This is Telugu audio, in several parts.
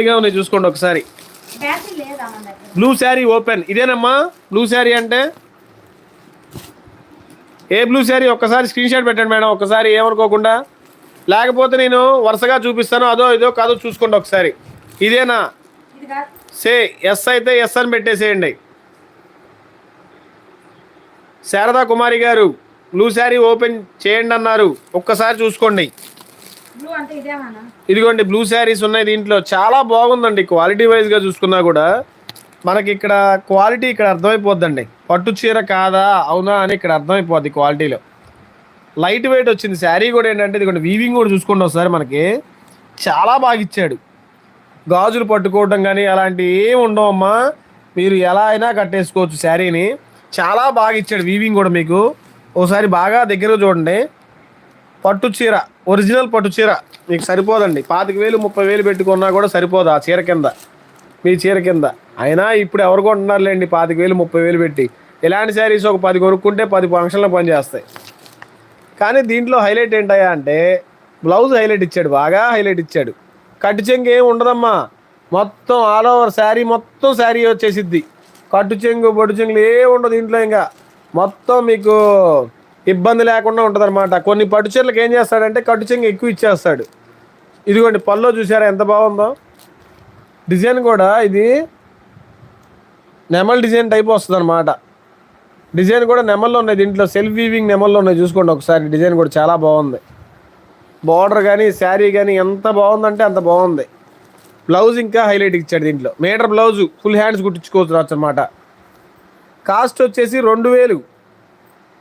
గా ఉన్నాయి చూసుకోండి ఒకసారి. బ్లూ శారీ ఓపెన్ ఇదేనమ్మా? బ్లూ శారీ అంటే? ఏ బ్లూ శారీ ఒక్కసారి స్క్రీన్ షాట్ పెట్టండి మేడం. ఒక్కసారి ఏమనుకోకుండా. లేకపోతే నేను వరుసగా చూపిస్తాను. అదో ఇదో కాదో చూసుకోండి ఒకసారి. ఇదేనా? సే ఎస్ అయితే ఎస్ అని పెట్టేసేయండి. శారదా కుమారి గారు బ్లూ శారీ ఓపెన్ చేయండి అన్నారు. ఒక్కసారి చూసుకోండి. ఇదిగోండి బ్లూ శారీస్ ఉన్నాయి దీంట్లో. చాలా బాగుందండి క్వాలిటీ వైజ్గా చూసుకున్నా కూడా. మనకి ఇక్కడ క్వాలిటీ ఇక్కడ అర్థమైపోద్దండి. పట్టు చీర కాదా అవునా అని ఇక్కడ అర్థమైపోద్ది క్వాలిటీలో లైట్ వెయిట్ వచ్చింది. శారీ కూడా ఏంటంటే ఇదిగోండి వీవింగ్ కూడా చూసుకోండి ఒకసారి మనకి చాలా బాగా ఇచ్చాడు. గాజులు పట్టుకోవడం కానీ అలాంటి ఏం ఉండవమ్మా మీరు ఎలా అయినా కట్టేసుకోవచ్చు శారీని చాలా బాగా ఇచ్చాడు వీవింగ్ కూడా మీకు. ఒకసారి బాగా దగ్గర చూడండి. పట్టు చీర. ఒరిజినల్ పట్టు చీర మీకు సరిపోదండి. పాతిక వేలు ముప్పై వేలు పెట్టుకున్నా కూడా సరిపోదు ఆ చీర కింద. మీ చీర కింద. అయినా ఇప్పుడు ఎవరు కొంటున్నారులేండి పాతిక వేలు ముప్పై వేలు పెట్టి. ఇలాంటి శారీస్ ఒక పది కొనుక్కుంటే పది ఫంక్షన్లు పనిచేస్తాయి. కానీ దీంట్లో హైలైట్ ఏంటయ్యా అంటే బ్లౌజ్ హైలైట్ ఇచ్చాడు బాగా హైలైట్ ఇచ్చాడు. కట్టు చెంగు ఏం ఉండదమ్మా. మొత్తం ఆల్ ఓవర్ శారీ మొత్తం శారీ వచ్చేసిద్ది. కట్టు చెంగు బొట్టు చెంగులు ఏ ఉండదు ఇంట్లో ఇంకా. మొత్తం మీకు ఇబ్బంది లేకుండా ఉంటుంది అనమాట కొన్ని పట్టు చీరలకు ఏం చేస్తాడంటే కట్టు చెంగు ఎక్కువ ఇచ్చేస్తాడు. ఇదిగోండి పల్లో చూసారా ఎంత బాగుందో? డిజైన్ కూడా ఇది నెమల్ డిజైన్ టైప్ వస్తుంది అనమాట డిజైన్ కూడా నెమల్లో ఉన్నాయి. దీంట్లో సెల్ఫ్ వీవింగ్ నెమల్లో ఉన్నాయి. చూసుకోండి ఒకసారి డిజైన్ కూడా చాలా బాగుంది. బార్డర్ కానీ శారీ కానీ ఎంత బాగుందంటే అంత బాగుంది. బ్లౌజ్ ఇంకా హైలైట్ ఇచ్చాడు దీంట్లో. మీటర్ బ్లౌజు ఫుల్ హ్యాండ్స్ కుట్టించుకోవచ్చు అనమాట కాస్ట్ వచ్చేసి రెండు వేలు.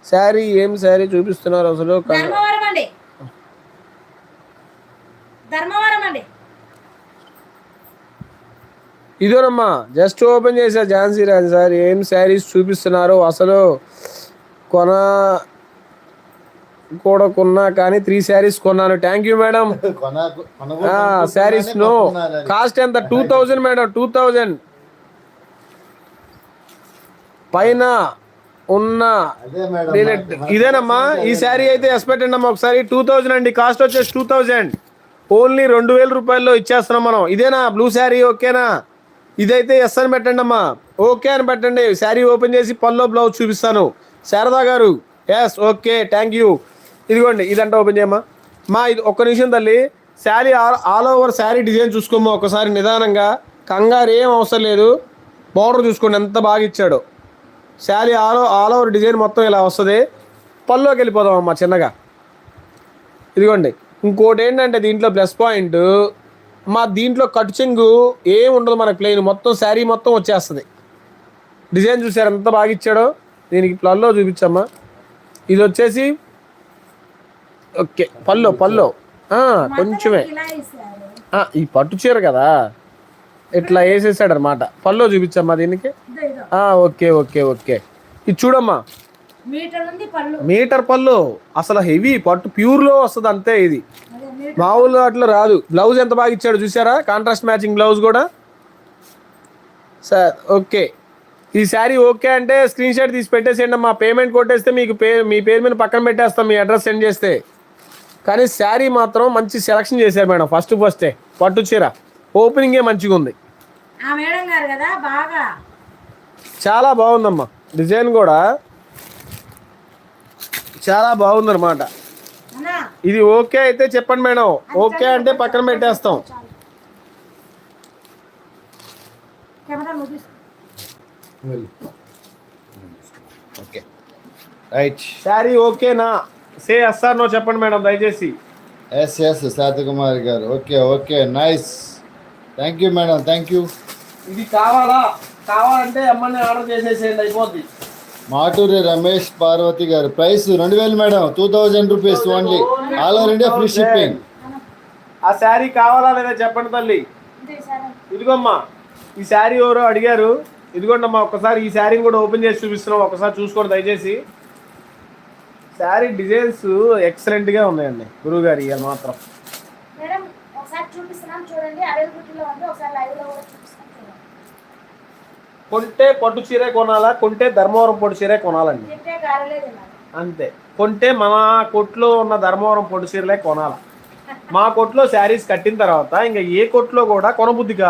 శారీ ఏం శారీ చూపిస్తున్నారు అసలు? ధర్మవరం అండి. ధర్మవరం అండి. ఇదేనమ్మా జస్ట్ ఓపెన్ చేసా ఝాన్సీ రాజు సార్ ఏం శారీస్ చూపిస్తున్నారు? అసలు కొన కూడా కొన్నా కానీ త్రీ శారీస్ కొన్నాను. Thank you madam saris no. Cost ఎంత? Two thousand madam two thousand పైన ఉన్న. ఇదేనమ్మా ఈ శారీ అయితే ఎస్ పెట్టండి అమ్మా ఒకసారి. టూ థౌజండ్ అండి. కాస్ట్ వచ్చేసి టూ థౌజండ్ ఓన్లీ రెండు వేల రూపాయల్లో ఇచ్చేస్తున్నాం మనం. ఇదేనా? బ్లూ శారీ ఓకేనా? ఇదైతే ఎస్ అని పెట్టండి అమ్మా ఓకే అని పెట్టండి. శారీ ఓపెన్ చేసి పల్లో బ్లౌజ్ చూపిస్తాను. శారదా గారు ఎస్ ఓకే థ్యాంక్ యూ ఇదిగోండి ఇదంతా ఓపెన్ చేయమ్మా. మా ఇది ఒక్క నిమిషం తల్లి. Sari all all over sari design చూసుకోమ్మా ఒకసారి నిదానంగా. కంగారు ఏం అవసరం లేదు. బార్డర్ చూసుకోండి ఎంత బాగా ఇచ్చాడో. Sari all all over design మొత్తం ఇలా వస్తుంది. పల్లోకి వెళ్ళిపోదాం అమ్మా చిన్నగా. ఇదిగోండి ఇంకోటి ఏంటంటే దీంట్లో ప్లస్ పాయింట్. మా దీంట్లో కట్ చెంగు ఏం ఉండదు మనకి ప్లెయిన్ మొత్తం శారీ మొత్తం వచ్చేస్తుంది. డిజైన్ చూసారు ఎంత బాగా ఇచ్చాడో? దీనికి పల్లో చూపించమ్మా. ఇది వచ్చేసి ఓకే పల్లో పల్లో కొంచెమే. ఈ పట్టు చీర కదా? ఇట్లా వేసేసాడు అనమాట పల్లో చూపించమ్మా దీనికి. Okay okay okay. ఇది చూడమ్మా. మీటర్ పళ్ళు. అసలు హెవీ పట్టు ప్యూర్లో వస్తుంది అంతే ఇది. అదే మీటర్. మామూలు అట్లా రాదు. బ్లౌజ్ ఎంత బాగా ఇచ్చాడు చూసారా? కాంట్రాస్ట్ మ్యాచింగ్ బ్లౌజ్ కూడా. Sir okay. ఈ శారీ ఓకే అంటే స్క్రీన్ షాట్ తీసి పెట్టేసేయండి అమ్మా. పేమెంట్ కొట్టేస్తే మీకు పే మీ పేరు మీద పక్కన పెట్టేస్తాం మీ అడ్రస్ సెండ్ చేస్తే. కానీ శారీ మాత్రం మంచి సెలక్షన్ చేశారు మేడం ఫస్ట్ ఫస్టే పట్టు చీర. ఓపెనింగే మంచిగా ఉంది ఆ మేడం గారు కదా బాగా. చాలా బాగుందమ్మా. డిజైన్ కూడా చాలా బాగుందన్నమాట. అన్నా ఇది ఓకే అయితే చెప్పండి మేడం. ఓకే అంటే పక్కన పెట్టేస్తాం. ఓకే. రైట్. శారీ ఓకేనా? సే ఎస్ఆర్ నో చెప్పండి మేడం దయచేసి. ఎస్ ఎస్ శాతకుమారి గారు. Okay okay. Nice. Thank you madam thank you ఇది కావాలా? కావాలంటే అమ్మని ఆర్డర్ చేసేసేయండి అయిపోద్ది. మాటూరి రమేష్ పార్వతి గారు ప్రైస్ రెండు వేలు madam two thousand rupees only. All over India free shipping. ఆ శారీ కావాలా లేదా చెప్పండి తల్లి. ఇదిగోమ్మా ఈ శారీ ఎవరో అడిగారు. ఇదిగోండి అమ్మా ఒకసారి ఈ శారీని కూడా ఓపెన్ చేసి చూపిస్తున్నాం ఒకసారి చూసుకోండి దయచేసి. శారీ డిజైన్స్ ఎక్సలెంట్గా ఉన్నాయండి గురువు గారు ఇవాళ మాత్రం. మేడం ఒకసారి చూపిస్తున్నాం చూడండి అవైలబిలిటీలో ఉంది ఒకసారి లైవ్లో కూడా చూపిస్తాం చూడండి కొంటే పట్టు చీరే కొనాలా? కొంటే ధర్మవరం పట్టు చీరే కొనాలండి. అంతే. కొంటే మన కొట్లో ఉన్న ధర్మవరం పట్టు చీరలే కొనాలి. మా కొట్లో శారీస్ కట్టిన తర్వాత ఇంకా ఏ కొట్లో కూడా కొనబుద్ధి కాదు